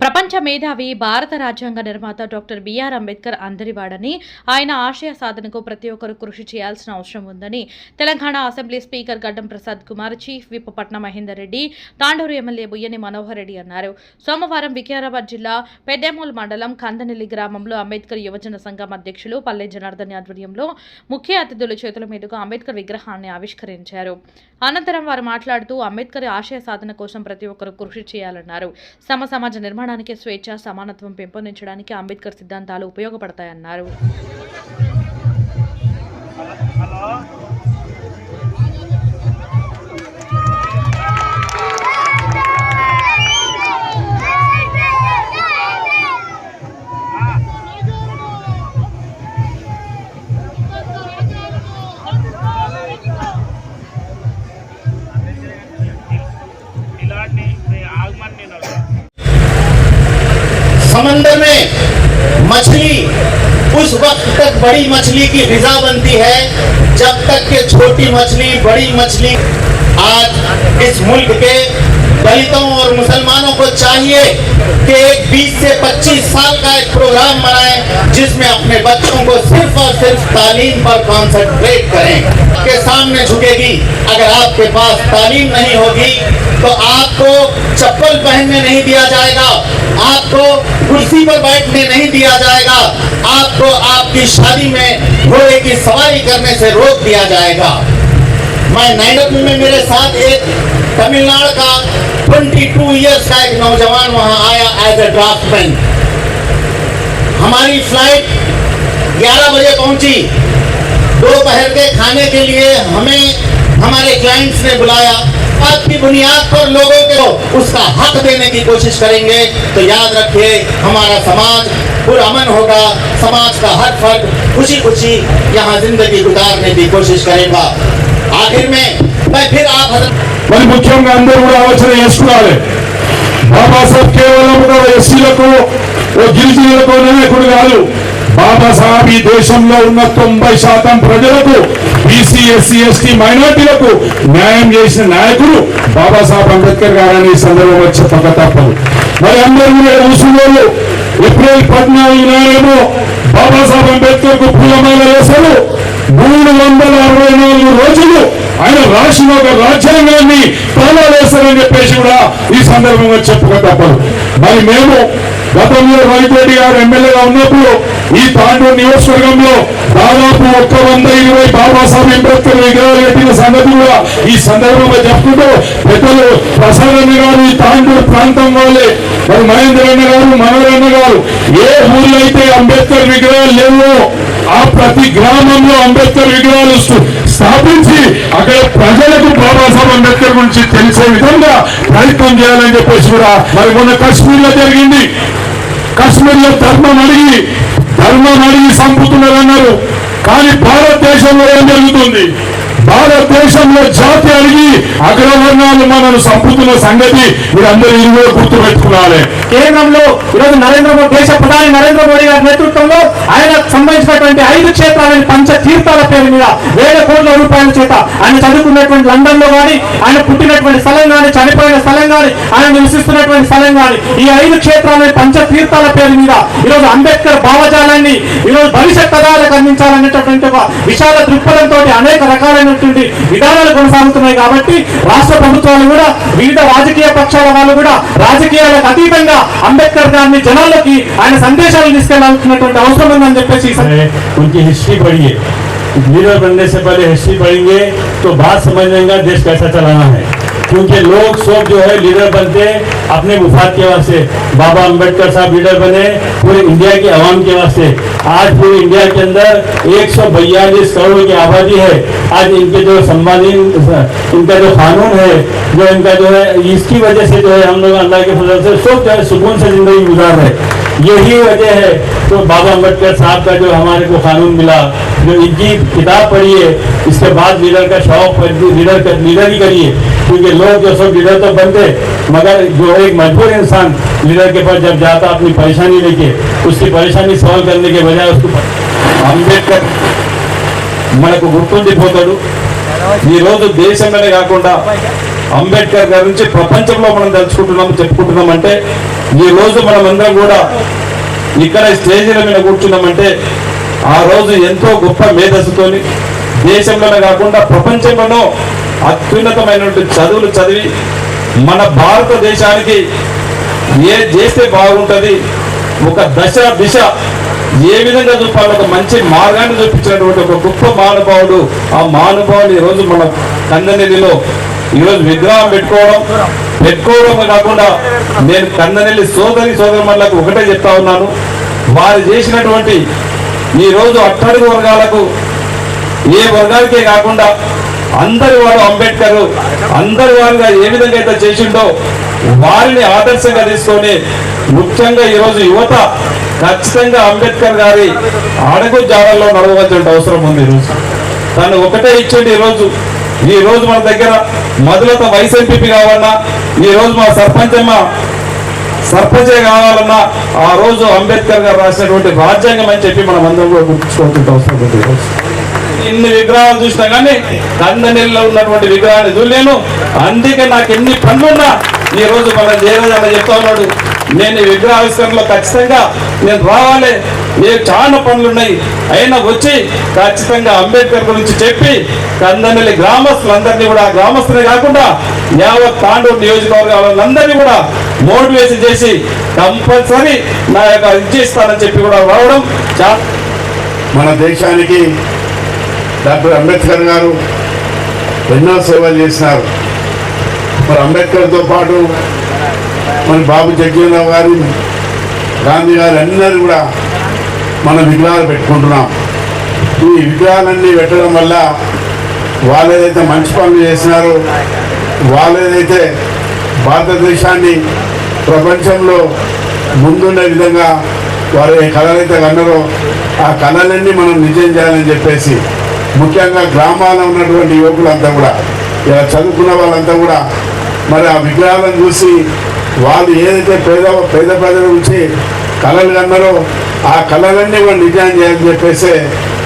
ప్రపంచ మేధావి భారత రాజ్యాంగ నిర్మాత డాక్టర్ బిఆర్ అంబేద్కర్ అందరివాడని ఆయన ఆశయ సాధనకు ప్రతి ఒక్కరూ కృషి చేయాల్సిన అవసరం ఉందని Telangana assembly speaker Gaddam Prasad Kumar chief whip Patna Mahender Reddy Tandur MLA Buyyani Manohar Reddy అన్నారు. సోమవారం వికారాబాద్ జిల్లా పెద్దెమూల్ మండలం కందనెల్లి గ్రామంలో అంబేద్కర్ యువజన సంఘం అధ్యక్షులు పల్లె జనార్దన్ ఆధ్వర్యంలో ముఖ్య అతిథుల చేతుల మీదుగా అంబేద్కర్ విగ్రహాన్ని ఆవిష్కరించారు. అనంతరం వారు మాట్లాడుతూ అంబేద్కర్ ఆశయ సాధన కోసం ప్రతి ఒక్కరూ కృషి చేయాలన్నారు. సమ సమాజ నిర్మాణానికి స్వేచ్ఛ సమానత్వం పెంపొందించడానికి అంబేద్కర్ సిద్ధాంతాలు ఉపయోగపడతాయన్నారు. समंदर में मछली, उस वक्त तक बड़ी मछली की रिजा बनती है, जब तक के छोटी मछली, बड़ी मछली आज इस मुल्क के दलितों और मुसलमानों को चाहिए कि एक 20 से 25 साल का एक प्रोग्राम बनाएँ, जिसमें अपने बच्चों को सिर्फ़ और सिर्फ़ तालीम पर कॉन्सेंट्रेट करें। के सामने झुकेगी। अगर आपके पास तालीम नहीं होगी तो आपको चप्पल पहनने नहीं दिया जाएगा, आपको कुर्सी पर बैठने नहीं दिया जाएगा, आपको आपकी शादी में घोड़े की सवारी करने से रोक दिया जाएगा। मैं नाइडपुर में मेरे साथ एक तमिलनाडु का 22 इयर्स का एक नौजवान वहाँ आया एज ए ड्राफ्टमैन हमारी फ़्लाइट 11 बजे पहुँची। दोपहर के खाने के लिए हमें, हमारे क्लाइंट्स ने बुलाया। बात की बुनियाद पर लोगों को उसका हक देने की कोशिश करेंगे। तो याद रखिए, हमारा समाज पुरअमन होगा। समाज का हर फर्द खुशी खुशी यहाँ ज़िंदगी गुजारने की कोशिश करेगा। మరి ముఖ్యంగా అందరూ కూడా ఆలోచన చేసుకోవాలి. బాబాసాహెబ్ కేవలం ఒక ఎస్సీలకు ఓ గిరిజనులకు నాయకుడు కాదు. బాబాసాహెబ్ ఈ దేశంలో ఉన్న తొంభై శాతం ప్రజలకు బీసీ ఎస్సీ ఎస్టీ మైనార్టీలకు న్యాయం చేసిన నాయకుడు బాబాసాహెబ్ అంబేద్కర్ గారని ఈ సందర్భంలో చెప్పక తప్పదు. మరి అందరూ చూసుకున్నారు ఏప్రిల్ పద్నాలుగు నాడేమో బాబాసాహెబ్ అంబేద్కర్కు పూలమాల వేశారు. మూడు వందల అరవై నాలుగు రోజులు ఆయన రాసిన ఒక రాజ్యాంగాన్ని వేస్తారని చెప్పేసి కూడా ఈ సందర్భంగా చెప్పక తప్పదు. మరి మేము గతంలో రవికోటి గారు ఎమ్మెల్యేగా ఉన్నప్పుడు ఈ తాండూరు నియోజకవర్గంలో దాదాపు ఒక్క వంద ఇరవై బాబాసాహెబ్ అంబేద్కర్ విగ్రహాలు పెట్టిన సంగతి కూడా ఈ సందర్భంగా చెప్పుకుంటూ పెద్దలు ప్రసాద్ గారు ఈ తాండూరు ప్రాంతం వాళ్ళే. మరి మహేంద్ర గారు మనోరన్న గారు ఏ ఊళ్ళో అయితే అంబేద్కర్ విగ్రహాలు లేవో ఆ ప్రతి గ్రామంలో అంబేద్కర్ విగ్రహాలు స్థాపించి అక్కడ ప్రజలకు బాబాసాహెబ్ అంబేద్కర్ గురించి తెలిసే విధంగా ప్రయత్నం చేయాలని చెప్పేసి కూడా మరి మొన్న కశ్మీర్లో జరిగింది. కశ్మీర్లో ధర్మం అడిగి ధర్మం అడిగి చంపుతున్నారు అన్నారు. కానీ భారతదేశంలో ఏం జరుగుతుంది? భారతదేశంలో జాతి అడిగి అగ్రవర్ణాలు మనను సంపుతున్న సంగతి మీరందరూ ఇరువురు గుర్తు పెట్టుకోవాలి కేంద్రంలో ఈరోజు నరేంద్ర మోదీ దేశ ప్రధాని నరేంద్ర మోడీ గారి నేతృత్వంలో ఆయన సంబంధించినటువంటి ఐదు క్షేత్రాలని పంచ తీర్థాల పేరు మీద వేల కోట్ల రూపాయల చేత ఆయన చదువుకున్నటువంటి లండన్లో కానీ ఆయన పుట్టినటువంటి స్థలం కానీ చనిపోయిన స్థలం గాని ఆయన నివసిస్తున్నటువంటి స్థలం కానీ ఈ ఐదు క్షేత్రాలని పంచ తీర్థాల పేరు మీద ఈరోజు అంబేద్కర్ భావజాలాన్ని ఈరోజు భవిష్యత్ పదాలకు అందించాలనేటటువంటి ఒక విశాల దృక్పథంతో అనేక రకాలైన రకాలైనటువంటి విధానాలు కొనసాగుతున్నాయి కాబట్టి రాష్ట్ర ప్రభుత్వాలు కూడా వివిధ రాజకీయ పక్షాల వాళ్ళు కూడా రాజకీయాలకు అతీతంగా అంబేద్కర్ గారిని జనాల్లోకి ఆయన సందేశాలు తీసుకెళ్లాల్సినటువంటి అవసరం ఉందని చెప్పేసి ఈ సందర్భంగా है उनकी हिस्ट्री पढ़िए लीडर बनने से पहले हिस्ट्री पढ़ेंगे तो बात समझ लेंगे देश कैसा चलाना है क्योंकि लोग सब जो है लीडर बनते हैं, अपने मुफाद के वास्ते, बाबा अंबेडकर साहब लीडर बने, पूरे इंडिया की आवाम के वास्ते। आज पूरे इंडिया के अंदर एक सौ बयालीस करोड़ की आबादी है। आज इनके जो सम्मानित इनका जो कानून है, जो इनका जो है, इसकी वजह से जो है हम लोग अल्लाह के फजल से सब जो है सुकून से ज़िंदगी गुजार रहे यही वजह है तो बाबा अम्बेडकर साहब का जो हमारे को कानून मिला जो इनकी किताब पढ़ी है इसके बाद लीडर का शौक लीडर का लीडर ही करिए क्योंकि लोग जो सब लीडर तो बनते मगर जो एक मजबूर इंसान लीडर के पास जब जाता अपनी परेशानी लेके उसकी परेशानी सॉल्व करने के बजाय उसको అంబేద్కర్ మనకు గుర్తుండిపోతాడు ఈ రోజు దేశంలోనే కాకుండా అంబేద్కర్ గారి నుంచి ప్రపంచంలో మనం తలుచుకుంటున్నాం చెప్పుకుంటున్నామంటే ఈ రోజు మనం అందరం కూడా ఇక్కడ స్టేజీల మీద కూర్చున్నామంటే ఆ రోజు ఎంతో గొప్ప మేధస్సుతోని దేశంలోనే కాకుండా ప్రపంచంలోనూ అత్యున్నతమైనటువంటి చదువులు చదివి మన భారతదేశానికి ఏ చేస్తే బాగుంటుంది ఒక దశ దిశ ఏ విధంగా చూపాలి ఒక మంచి మార్గాన్ని చూపించినటువంటి ఒక గొప్ప మానుభావుడు ఆ మానుభావుడు ఈరోజు మన కందనిధిలో ఈరోజు విగ్రహం పెట్టుకోవడం పెట్టుకోవడం కాకుండా నేను కందనెల్లి సోదరి సోదరులకు ఒకటే చెప్తా ఉన్నాను. వారు చేసినటువంటి ఈరోజు రోజు అట్టడుగు వర్గాలకు ఏ వర్గాలకే కాకుండా అందరి వాడు అంబేద్కర్ అందరి వారుగా ఏ విధంగా అయితే చేసిండో వారిని ఆదర్శంగా తీసుకొని ముఖ్యంగా ఈరోజు యువత ఖచ్చితంగా అంబేద్కర్ గారి అడుగు జాడల్లో నడవవలసిన అవసరం ఉంది ఈరోజు తను ఒకటే ఇచ్చిండు ఈరోజు ఈ రోజు మన దగ్గర మొదలత వైస్ ఎంపీపీ కావాలన్నా ఈ రోజు మా సర్పంచమ్మ సర్పంచే కావాలన్నా ఆ రోజు అంబేద్కర్ గారు రాసినటువంటి రాజ్యాంగం అని చెప్పి మనం అందరం కూడా గుర్తుంచుకోవాల్సిన అవసరం ఉంది ఈరోజు. ఇన్ని విగ్రహాలు చూసినా కానీ కందనెల్లో ఉన్నటువంటి విగ్రహాన్ని చూడలేను. అందుకే నాకు ఎన్ని పనులున్నా ఈ రోజు మన జయరాజ్ అన్న చెప్తా ఉన్నాడు. నేను ఈ విషయంలో ఖచ్చితంగా నేను రావాలి. నేను చాలా పనులు ఉన్నాయి అయినా వచ్చి ఖచ్చితంగా అంబేద్కర్ గురించి చెప్పి కందనెల్లి గ్రామస్తులందరినీ కూడా గ్రామస్తులే కాకుండా యావత్ తాండూరు నియోజకవర్గాలందరినీ కూడా మోటివేషన్ చేసి కంపల్సరీ నా యొక్క ఇచ్చేస్తానని చెప్పి కూడా రావడం మన దేశానికి డాక్టర్ అంబేద్కర్ గారు ఎన్నో సేవలు చేసినారు. మరి అంబేద్కర్తో పాటు మన బాబు జగ్జీవనరావు గారు గాంధీ గారు అందరూ కూడా మన విగ్రహాలు పెట్టుకుంటున్నాం. ఈ విగ్రహాలన్నీ పెట్టడం వల్ల వాళ్ళు ఏదైతే మంచి పనులు చేసినారో వాళ్ళు ఏదైతే భారతదేశాన్ని ప్రపంచంలో ముందుండే విధంగా వారు ఏ కళలైతే కన్నారో ఆ కళలన్నీ మనం నిజం చేయాలని చెప్పేసి ముఖ్యంగా గ్రామాల్లో ఉన్నటువంటి యువకులంతా కూడా ఇలా చదువుకున్న వాళ్ళంతా కూడా మరి ఆ విగ్రహాలను చూసి వాళ్ళు ఏదైతే పేద పేద ప్రజల నుంచి కళలు కన్నారో ఆ కళలన్నీ కూడా నిజం చేయాలని చెప్పేసి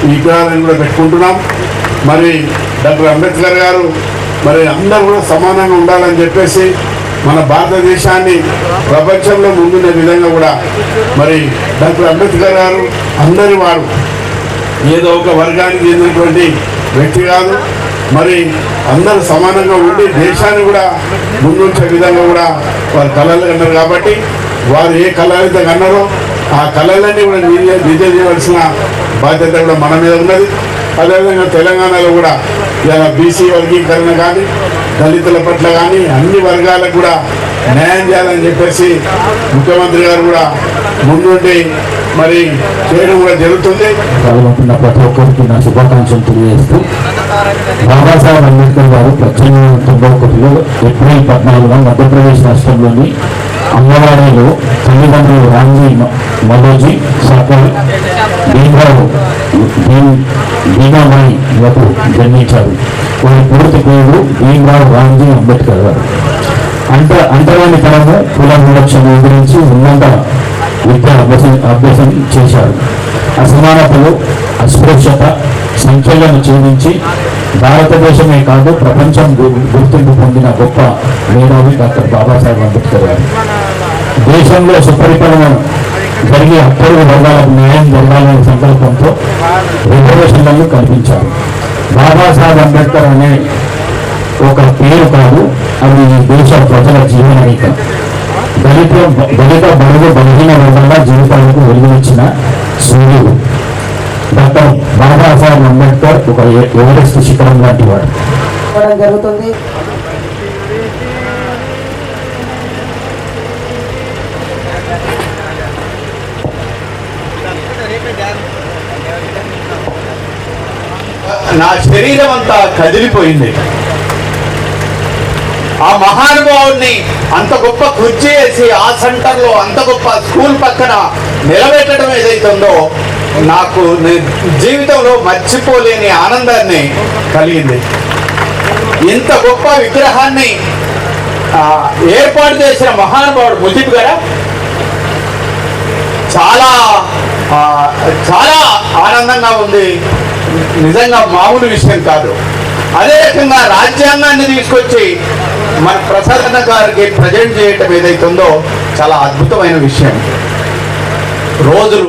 ఈ విగ్రహాలను కూడా పెట్టుకుంటున్నాం. మరి డాక్టర్ అంబేద్కర్ గారు మరి అందరూ కూడా సమానంగా ఉండాలని చెప్పేసి మన భారతదేశాన్ని ప్రపంచంలో ముందున్న విధంగా కూడా మరి డాక్టర్ అంబేద్కర్ గారు అందరి వారు ఏదో ఒక వర్గానికి చెందినటువంటి వ్యక్తి కాదు. మరి అందరూ సమానంగా ఉండి దేశాన్ని కూడా ముందుంచే విధంగా కూడా వారు కళలు కన్నారు కాబట్టి వారు ఏ కళ అయితే కన్నారో ఆ కళలన్నీ కూడా నిజ నిజ చేయవలసిన బాధ్యత కూడా మన మీద ఉన్నది. అదేవిధంగా తెలంగాణలో కూడా ఇలా బీసీ వర్గీకరణ కానీ దళితుల పట్ల కానీ అన్ని వర్గాలకు కూడా న్యాయం చేయాలని చెప్పేసి ముఖ్యమంత్రి గారు కూడా ముందుండి మరి చేయడం కూడా జరుగుతుంది. పాల్గొంటున్న ప్రతి ఒక్కరికి నా శుభాకాంక్షలు తెలియజేస్తూ బాబాసాహెబ్ అంబేద్కర్ గారు పద్దెనిమిది వందల తొంభై ఒకటిలో ఏప్రిల్ పద్నాలుగున మధ్యప్రదేశ్ రాష్ట్రంలోని అంగన్వాడీలో తల్లిదండ్రులు రాంజీ మనోజీ మలోజీ సర్కార్ భీమరావు భీమ్ భీమాబాయిలకు జన్మించారు. వారి పూర్తి పేరు భీమరావు రాంజీ అంబేద్కర్ గారు. అంత అంతరాని తరము కుల వివక్షను ఎదిరించి ఉన్నత విద్య అభ్యసం అభ్యసం చేశారు. అసమానతలు అస్పృశ్యత సంఖ్యలను ఛేదించి భారతదేశమే కాదు ప్రపంచం గుర్తింపు పొందిన గొప్ప మేధావి డాక్టర్ బాబాసాహెబ్ అంబేద్కర్ గారు. దేశంలో సుపరిపాలన జరిగే అట్టడుగు వర్గాలకు న్యాయం జరగాలనే సంకల్పంతో రిజర్వేషన్లను కల్పించారు. బాబాసాహెబ్ అంబేద్కర్ అనే ఒక పేరు కాదు అది ఈ దేశ ప్రజల జీవనరేఖ దళిత దళిత బడుగు బలహీన వర్గాల జీవితాలకు వెలుగునిచ్చిన సూర్యుడు. డాక్టర్ బాబాసాహెబ్ అంబేద్కర్ ఒక ఎవరెస్ట్ శిఖరం లాంటి వాడు. జరుగుతుంది. నా శరీరం అంతా కదిలిపోయింది. ఆ మహానుభావుడిని అంత గొప్ప కుర్చీ వేసి ఆ సెంటర్లో అంత గొప్ప స్కూల్ పక్కన నిలబెట్టడం ఏదైతుందో నాకు ని- జీవితంలో మర్చిపోలేని ఆనందాన్ని కలిగింది. ఇంత గొప్ప విగ్రహాన్ని ఏర్పాటు చేసిన మహానుభావుడు ముజిబ్ గారా? చాలా చాలా ఆనందంగా ఉంది. నిజంగా మామూలు విషయం కాదు. అదే రకంగా రాజ్యాంగాన్ని తీసుకొచ్చి మన ప్రసాదన గారికి ప్రజెంట్ చేయటం ఏదైతుందో చాలా అద్భుతమైన విషయం. రోజులు